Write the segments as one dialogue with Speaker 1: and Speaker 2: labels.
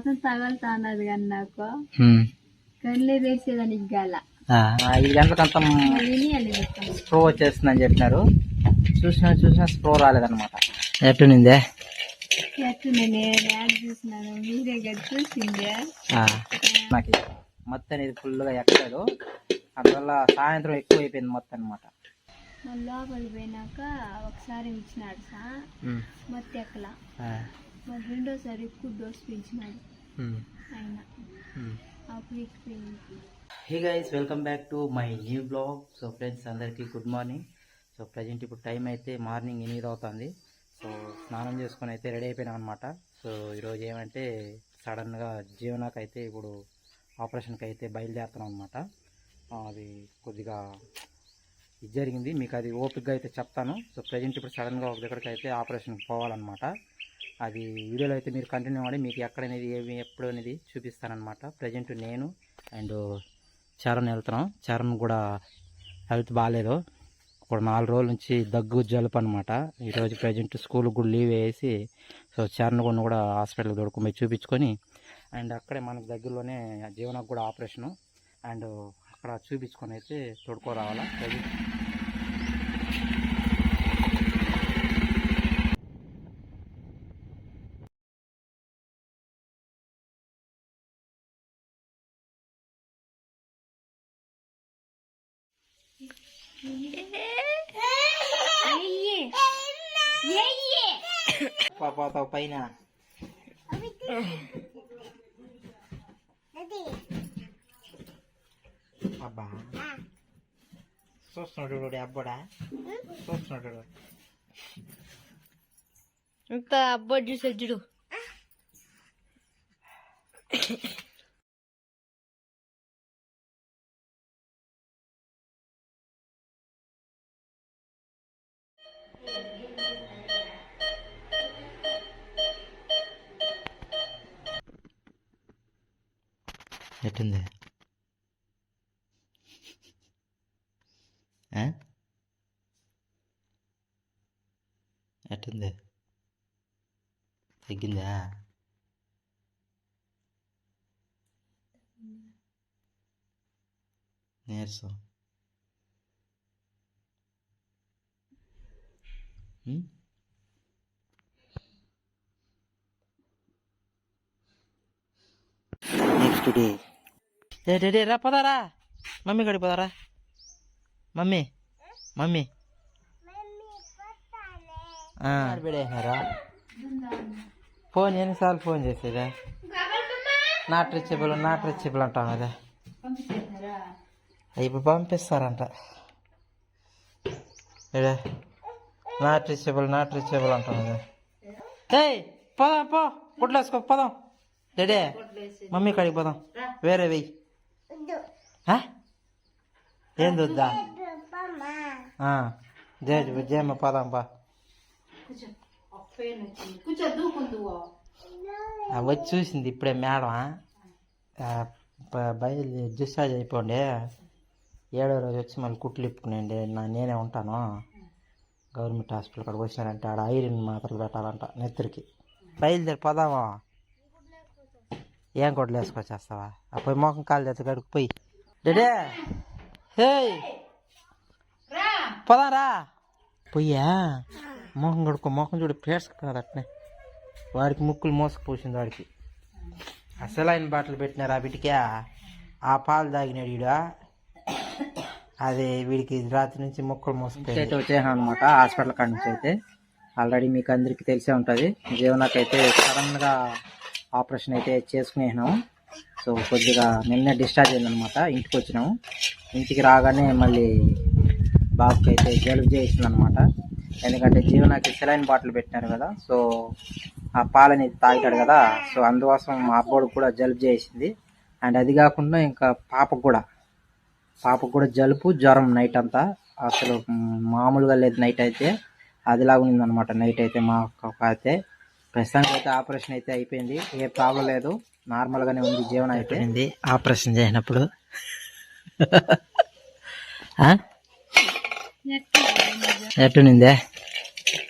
Speaker 1: మాత్రం తగలుతా అన్నది కానీ నాకు. కళ్ళే తెరిచేదానికి గాల
Speaker 2: ఆ, ఐదు గంటలకు అంత స్ప్రో వచ్చేస్తుందని చెప్పినారు. చూసినా చూసినా స్ప్రో రాలేదన్నమాట. ఎట్టునిందే
Speaker 1: ఎట్టు నేను యాడ్ చూసినాను. మీరే కదా చూసిందే.
Speaker 2: నాకు మొత్తం అనేది ఫుల్గా ఎక్కలేదు. అందువల్ల సాయంత్రం ఎక్కువ అయిపోయింది మొత్తం అనమాట
Speaker 1: మళ్ళీ లోపలికి పోయినాక ఒకసారి ఇచ్చినాడు సా మొత్తం ఎక్కల. మరి రెండోసారి ఎక్కువ డోస్ పెంచినాడు. ఆయన
Speaker 2: hey guys welcome back to my new blog. So friends అందరికీ గుడ్ మార్నింగ్. సో ప్రజెంట్ ఇప్పుడు టైం అయితే మార్నింగ్ ఎనిమిది అవుతుంది. సో స్నానం చేసుకొని అయితే రెడీ అయిపోయినాం అనమాట సో ఈరోజు ఏమంటే సడన్గా జీవనాకి అయితే ఇప్పుడు ఆపరేషన్కి అయితే బయలుదేరుతున్నాం అనమాట అది కొద్దిగా ఇది జరిగింది. మీకు అది ఓపిక్గా అయితే చెప్తాను. సో ప్రజెంట్ ఇప్పుడు సడన్గా ఒక దగ్గరికి అయితే ఆపరేషన్కి పోవాలన్నమాట. అది వీడియోలో అయితే మీరు కంటిన్యూ అవ్వండి. మీకు ఎక్కడనేది ఏమి ఎప్పుడు అనేది చూపిస్తానమాట ప్రజెంట్ నేను అండ్ చరణ్ వెళ్తున్నాం. చరణ్ కూడా హెల్త్ బాగాలేదు. ఒక నాలుగు రోజుల నుంచి దగ్గు జలుపు అనమాట ఈరోజు ప్రజెంట్ స్కూల్కి కూడా లీవ్ వేసి సో చరణ్ కూడా కూడా హాస్పిటల్కి దొడుకుని చూపించుకొని అండ్ అక్కడే మనకు దగ్గరలోనే జీవనకు కూడా ఆపరేషను. అండ్ అక్కడ చూపించుకొని అయితే తోడుకోరావాలా. ప్రజెంట్ పోతావు పైన. అబ్బా. చూస్తున్నాడు చూడు అబ్బడా. చూస్తున్నాడు
Speaker 1: ఇంత అబ్బా చూసే
Speaker 2: ఎట్టుంది తగ్గిందా? నీరసం నెక్స్ట్ డే. డే డే రా పోదారా. మమ్మీ కడికి పోదారా. Mummy mummy. ఫోన్ ఎన్నిసార్లు ఫోన్ చేసేదా నాట్ రీచబుల్ నాట్ రీచబుల్ అంటాం కదా ఇప్పుడు పంపిస్తారంట ఏడే నాట్ రీచబుల్ నాట్ రీచబుల్ అంటాం కదా ఏయ్ పోదాం పో గుడ్లు వేసుకో పోదాం డేడే మమ్మీ కాడికి పోదాం వేరే వెయ్యి? ఏం జయ జయమ్మ పోదాం పా వచ్చి చూసింది ఇప్పుడే మేడం. బయలు డిశ్చార్జ్ అయిపోండి. ఏడో రోజు వచ్చి మళ్ళీ కుట్లు ఇప్పుకునేయండి నా నేనే ఉంటాను. గవర్నమెంట్ హాస్పిటల్ కాడికి వచ్చినారంటే ఆడ ఐరన్ మాత్రలు పెట్టాలంట నెత్తిరికి. బయలుదేరి పోదామా. ఏం కొట్లు వేసుకొచ్చేస్తావా ఆ పోయి మొఖం కాలు చేత గడుకు పోయి. డేడే! హే పోదారా పొయ్యా? మొహం కడుక్కో మొహం చూడు పేసుకున్నది అట్నే. వాడికి ముక్కులు మోసకపోసింది వాడికి. అసలు ఆయన బాటలు పెట్టినారు ఆ బిడ్డకి ఆ పాలు తాగినాడు ఈడ. అది వీడికి రాత్రి నుంచి మొక్కలు మోసపోయి అయితే వచ్చేసాను అనమాట హాస్పిటల్ కాడి నుంచి అయితే. ఆల్రెడీ మీకు అందరికీ తెలిసే ఉంటుంది. జీవనకైతే సడన్గా ఆపరేషన్ అయితే చేసుకునేసినాము సో కొద్దిగా నిన్నే డిశ్చార్జ్ అయిందనమాట ఇంటికి వచ్చినాము ఇంటికి రాగానే మళ్ళీ బాబుకి అయితే జలుబు చేసిందనమాట ఎందుకంటే జీవనాకి సెలైన్ బాటిల్ పెట్టినారు కదా సో ఆ పాలని తాగుతాడు కదా సో అందుకోసం మా అబ్బోడు కూడా జలుబు చేసింది. అండ్ అది కాకుండా ఇంకా పాపకు కూడా పాపకు కూడా జలుబు జ్వరం నైట్ అంతా. అసలు మామూలుగా లేదు నైట్ అయితే అదిలాగా ఉందన్నమాట నైట్ అయితే మా అక్క అయితే. ప్రస్తుతానికి అయితే ఆపరేషన్ అయితే అయిపోయింది ఏ ప్రాబ్లం లేదు నార్మల్గానే ఉంది జీవనం అయిపోయింది ఆపరేషన్ చేసినప్పుడు. ఎట్టునిందే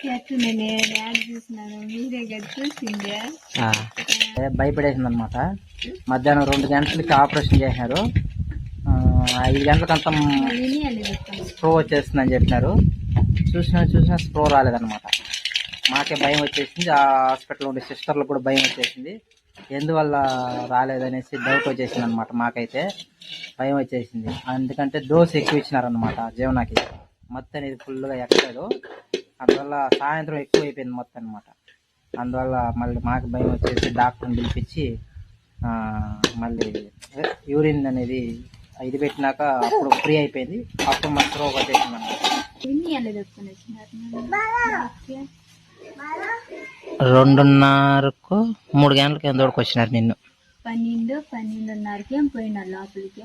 Speaker 1: నేను యాడ్ చూసినాను. మీరే కదా చూసిందే
Speaker 2: భయపడేసింది అనమాట మధ్యాహ్నం రెండు గంటలకి ఆపరేషన్ చేసినారు. ఐదు గంటలకంతా స్ప్రో వచ్చేస్తుందని చెప్పినారు. చూసినా చూసినా స్ప్రో రాలేదన్నమాట. మాకే భయం వచ్చేసింది. ఆ హాస్పిటల్లో ఉండే సిస్టర్లకు కూడా భయం వచ్చేసింది. ఎందువల్ల రాలేదనేసి డౌట్ వచ్చేసింది అనమాట మాకైతే. భయం వచ్చేసింది. ఎందుకంటే డోస్ ఎక్కువ ఇచ్చినారనమాట జీవనాకి మొత్తం అనేది ఫుల్గా ఎక్కలేదు. అందువల్ల సాయంత్రం ఎక్కువ అయిపోయింది మొత్తం అనమాట అందువల్ల మళ్ళీ మాకు భయం వచ్చేసి డాక్టర్ని పిలిపించి ఆ, మళ్ళీ యూరిన్ అనేది ఇది పెట్టినాక అప్పుడు ఫ్రీ అయిపోయింది. అప్పుడు మాకు రోగ వచ్చేసింది రెండున్నరకు మూడు గంటలకి ఎంతవరకు వచ్చినారు నిన్ను.
Speaker 1: పన్నెండు పన్నెండున్నరకి ఏం పోయినా లోపలికి?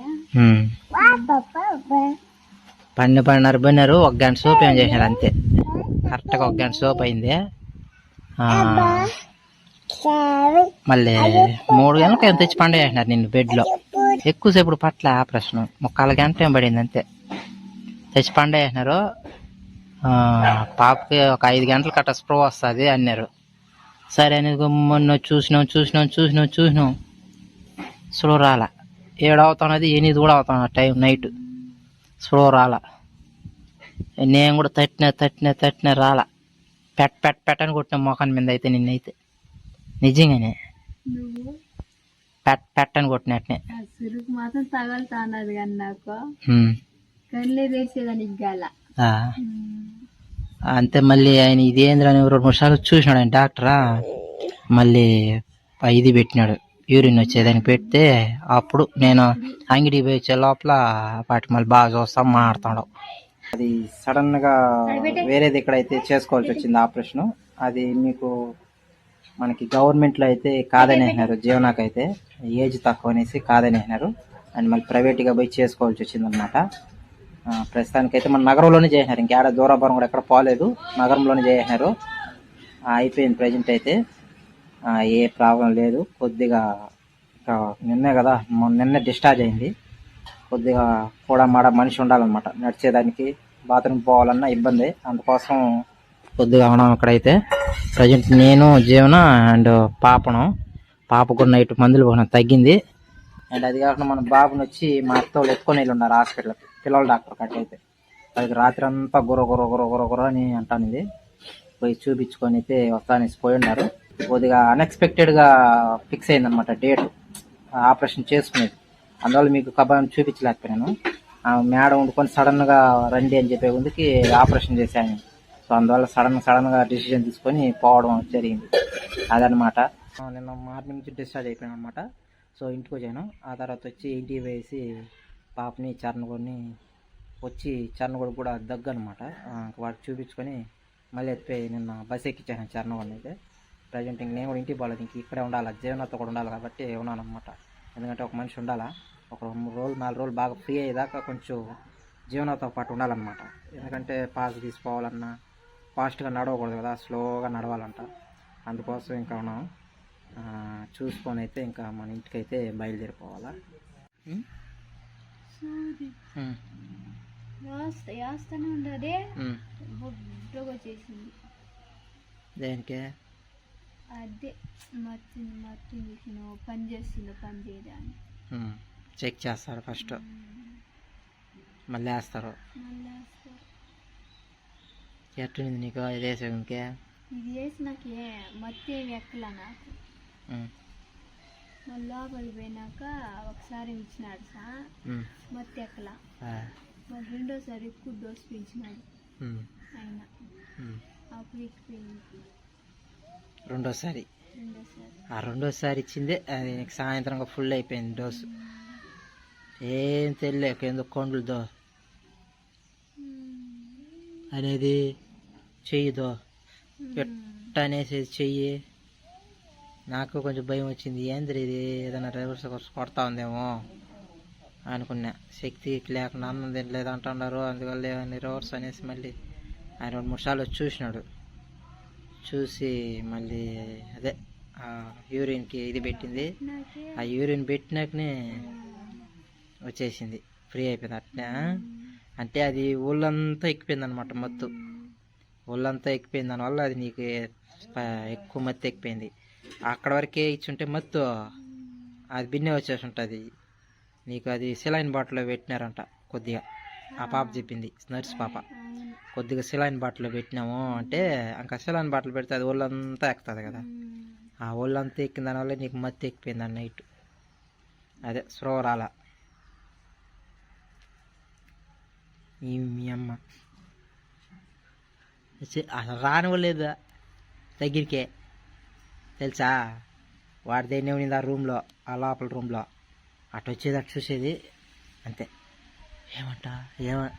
Speaker 2: పన్నెండు పన్నెండున్నర పోయినారు. ఒక గంట సోప్ ఏం చేసినారు అంతే. కరెక్ట్గా ఒక గంట సోప్ అయింది. మళ్ళీ మూడు గంటలకు ఎంత తెచ్చి పండుగ చేసినారు నిన్ను బెడ్లో? ఎక్కువసేపు పట్ల ఆపరేషన్. ముక్కాల గంట ఏం పడింది అంతే. తెచ్చి ఆ, పాపకి ఒక ఐదు గంటల కట్ట స్ప్రో వస్తుంది అన్నారు. సరే అని మొన్న చూసినాం చూసినాం చూసినాం చూసినాం. స్లో రాల. ఏడు అవుతున్నది ఎనిమిది కూడా అవుతున్నా టైం నైట్. స్లో రాల. నేను కూడా తట్టిన తట్టిన తట్టిన రాల. పెట్ పెట్ పెట్టని కొట్టిన మొఖాన్ మీద అయితే నిన్నైతే. నిజంగానే. పెట్ పెట్టని కొట్టినట్నే
Speaker 1: ఆ సురుకు మాత్రం తగలుతా అన్నది కానీ నాకు.
Speaker 2: హ్మ్.
Speaker 1: కళ్ళే తెరిచేదానికి గాల.
Speaker 2: ఆ. అంతే మళ్ళీ ఆయన ఇదేంద్ర అని రెండు మూడు సార్లు చూసినాడు ఆయన డాక్టరా. మళ్ళీ ఇది పెట్టినాడు. యూరిన్ వచ్చేదానికి పెడితే అప్పుడు నేను అంగడి పోయి వచ్చే లోపల వాటి మళ్ళీ బాగా చూస్తాం మాట్లాడుతాడు. అది సడన్గా వేరేది ఎక్కడైతే చేసుకోవాల్సి వచ్చింది ఆపరేషన్. అది మీకు మనకి గవర్నమెంట్లో అయితే కాదని అంటున్నారు జీవనాకి అయితే ఏజ్ తక్కువ అనేసి కాదని అంటున్నారు అండ్ మళ్ళీ ప్రైవేట్గా పోయి చేసుకోవాల్సి వచ్చింది అనమాట ప్రస్తుతానికైతే మన నగరంలోనే చేసినారు ఇంకేడ దూరాభారం కూడా ఎక్కడ పోలేదు. నగరంలోనే చేసినారు అయిపోయింది ప్రజెంట్ అయితే. ఏ ప్రాబ్లం లేదు. కొద్దిగా ఇంకా నిన్నే కదా నిన్నే డిశ్చార్జ్ అయింది. కొద్దిగా కూడా మాడ మనిషి ఉండాలన్నమాట. నడిచేదానికి బాత్రూమ్ పోవాలన్నా ఇబ్బంది. అందుకోసం కొద్దిగా ఉన్నాం ఇక్కడైతే. ప్రజెంట్ నేను జీవన అండ్ పాపను. పాపకు నైట్ మందులు పోయిన తగ్గింది. అండ్ అది కాకుండా మన బాబుని వచ్చి మా అత్త వాళ్ళు ఎత్తుకొని వెళ్ళి ఉన్నారు హాస్పిటల్కి. పిల్లల డాక్టర్ కట్ అయితే. అది రాత్రి అంతా గుర్ర గుర్ర గుర్ర గుర్ర గుర్ర అని అంటానిది. పోయి చూపించుకొని అయితే వస్తానేసి పోయి ఉన్నారు. కొద్దిగా అన్ఎక్స్పెక్టెడ్గా ఫిక్స్ అయింది అనమాట డేట్ ఆపరేషన్ చేసుకునేది. అందువల్ల మీకు కబాన్ చూపించలేకపోయాను. ఆ మేడం వండుకొని సడన్గా రండి అని చెప్పే ముందుకి ఆపరేషన్ చేశాను. సో అందువల్ల సడన్ సడన్గా డిసిజన్ తీసుకొని పోవడం జరిగింది. అదనమాట నిన్న మార్నింగ్ నుంచి డిశ్చార్జ్ అయిపోయాను అనమాట సో ఇంటికి వచ్చాను. ఆ తర్వాత వచ్చి ఇంటికి వేసి పాపని చరణగొడిని వచ్చి చరణగొడి కూడా దగ్గు అనమాట వాడికి చూపించుకొని మళ్ళీ ఎత్తిపోయి నిన్న బస్ ఎక్కించాను చరణగొడిని అయితే. ప్రజెంట్ ఇంక నేను కూడా ఇంటికి పోలేదు. ఇంక ఇక్కడే ఉండాలి? జీవనతో కూడా ఉండాలి కాబట్టి ఉన్నాను అనమాట ఎందుకంటే ఒక మనిషి ఉండాలా? ఒక మూడు రోజులు నాలుగు రోజులు బాగా ఫ్రీ అయ్యేదాకా కొంచెం జీవనతో పాటు ఉండాలన్నమాట. ఎందుకంటే పాస్ తీసుకోవాలన్నా ఫాస్ట్గా నడవకూడదు కదా స్లోగా నడవాలంట. అందుకోసం ఇంకా ఆ, చూసుకొని అయితే ఇంకా మన ఇంటికి అయితే బయలుదేరిపోవాలా దేనికి?
Speaker 1: అదే మర్చింది మర్చింది పని చేస్తుందో పని చేయదాన్ని
Speaker 2: ఉం. చెక్ చేస్తారు ఫస్ట్. మళ్ళీ వేస్తారు ఎట్టుంది నీకు? ఇదే ఇంకే?
Speaker 1: ఇది వేసి నాకు ఏ మత్తి ఏమి ఎక్కలా నాకు మళ్ళీ లోపలికి పోయినాక ఒకసారి ఇచ్చినాడు సా మత్తి ఎక్కలా మరి రెండోసారి ఎక్కువ డోస్ పెంచినాడు. ఆయన అప్పుడు ఎక్కిపోయింది
Speaker 2: రెండోసారి.
Speaker 1: రెండోసారి.
Speaker 2: ఆ రెండోసారి ఇచ్చిందే అది నీకు సాయంత్రం ఫుల్ అయిపోయింది డోసు. ఏం తెలియక ఎందుకు కొండలతో? అనేది చెయ్యిదో పెట్ట అనేసి చెయ్యి? నాకు కొంచెం భయం వచ్చింది. ఏంద్ర ఇది? ఏదైనా రివర్స్ కొడతా ఉందేమో అనుకున్నా. శక్తి లేకుండా అన్నం తినలేదు అంటున్నారు. అందువల్ల రివర్స్ అనేసి మళ్ళీ ఆయన రెండు మూడు సార్లు చూసినాడు. చూసి మళ్ళీ అదే ఆ యూరిన్కి ఇది పెట్టింది. ఆ యూరిన్ పెట్టినాకనే వచ్చేసింది. ఫ్రీ అయిపోయింది అట్లా అంటే అది ఊళ్ళంతా ఎక్కిపోయింది అనమాట మత్తు. ఒళ్ళంతా ఎక్కిపోయింది. దానివల్ల అది నీకు ఎక్కువ మత్తు ఎక్కిపోయింది. అక్కడ వరకే ఇచ్చుంటే మత్తు అది బిన్నే వచ్చేసి ఉంటుంది నీకు అది సిలైన్ బాటిల్లో పెట్టినారంట కొద్దిగా. ఆ పాప చెప్పింది నర్స్ పాప. కొద్దిగా సిలైన్ బాటిల్లో పెట్టినాము అంటే ఇంకా సిలైన్ బాటిల్ పెడితే అది ఒళ్ళంతా ఎక్కుతుంది కదా. ఆ ఒళ్ళంతా ఎక్కిన దానివల్ల నీకు మత్తు ఎక్కిపోయింది ఆ నైట్ అదే స్లో ఈ మీ అమ్మ. అసలు రానివ్వలేదు దగ్గరికే. తెలుసా? వాడి దేన్నే ఉండింది ఆ రూమ్లో ఆ లోపల రూమ్లో. అటు వచ్చేది అటు చూసేది. అంతే. ఏమంట? ఏమ?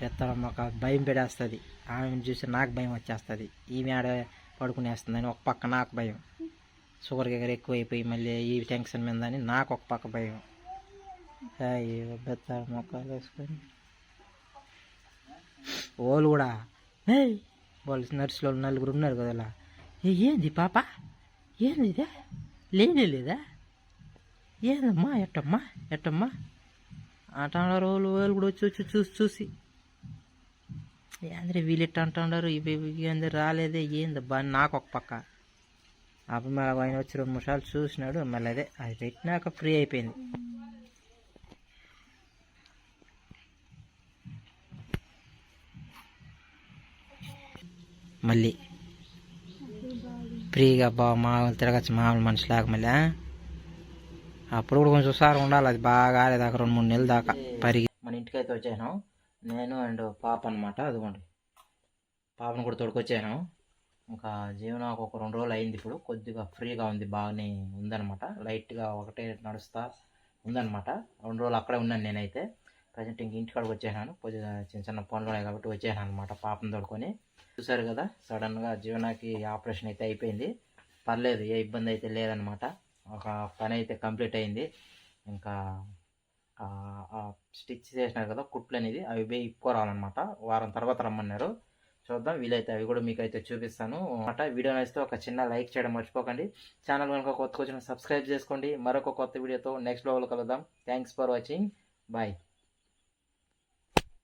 Speaker 2: పెత్తడం ఒక భయం పెడేస్తుంది. ఆమెను చూసి నాకు భయం వచ్చేస్తుంది. ఈమె ఆడ పడుకునేస్తుందని ఒక పక్క నాకు భయం. షుగర్ గిగర్ ఎక్కువైపోయి మళ్ళీ ఈ టెన్షన్ మీద అని నాకు ఒక పక్క భయం. అయ్యో పెద్ద మొక్కలు వేసుకొని వాళ్ళు కూడా ఏ వాళ్ళు నర్సులో నలుగురు ఉన్నారు కదా అలా. "ఏ, ఏంది పాప? ఏంది ఇదే? లేనే లేదా? ఏందమ్మా ఎట్టమ్మా ఎట్టమ్మా? అంటున్నారు వాళ్ళు వాళ్ళు కూడా వచ్చి వచ్చి చూసి చూసి. అందరూ వీళ్ళు ఎట్ట అంటున్నారు ఇవి ఏంది రాలేదే? ఏందబ్బా? నాకు ఒక పక్క. అప్పుడు మళ్ళీ ఆయన వచ్చి రెండు మూడు సార్లు చూసినాడు మళ్ళీ అదే అది పెట్టినాక ఫ్రీ అయిపోయింది. మళ్ళీ. ఫ్రీగా బా మామూలు తిరగచ్చు మామూలు మనిషిలాగా మళ్ళీ అప్పుడు కూడా కొంచెం సార్ ఉండాలి అది బాగా ఆడేదాకా రెండు మూడు నెలల దాకా పరిగి. మన ఇంటికైతే వచ్చాను. నేను అండ్ పాప అనమాట అదిగోండి. పాపను కూడా తోడుకొచ్చాను. ఇంకా జీవనం ఒక రెండు రోజులు అయింది ఇప్పుడు. కొద్దిగా ఫ్రీగా ఉంది బాగానే ఉందనమాట లైట్గా ఒకటే నడుస్తా ఉందనమాట రెండు రోజులు అక్కడే ఉన్నాను నేనైతే. ప్రజెంట్ ఇంక ఇంటికాడికి వచ్చేసాను కొద్దిగా చిన్న చిన్న పనులు ఉన్నాయి కాబట్టి వచ్చేసాను అనమాట పాపం తోడుకొని. చూసారు కదా సడన్గా జీవనాకి ఆపరేషన్ అయితే అయిపోయింది. పర్లేదు ఏ ఇబ్బంది అయితే లేదనమాట ఒక పని అయితే కంప్లీట్ అయింది. ఇంకా స్టిచ్ చేసినారు కదా కుట్లు అనేది అవి పోయి ఇప్పుకోరాలన్నమాట. వారం తర్వాత రమ్మన్నారు. చూద్దాం వీలైతే అవి కూడా మీకు అయితే చూపిస్తాను. అన్నమాట వీడియో నచ్చితే ఒక చిన్న లైక్ చేయడం మర్చిపోకండి. ఛానల్ కనుక కొత్త వచ్చిన సబ్స్క్రైబ్ చేసుకోండి. మరొక కొత్త వీడియోతో నెక్స్ట్ లెవెల్ కలుద్దాం. Thanks for watching bye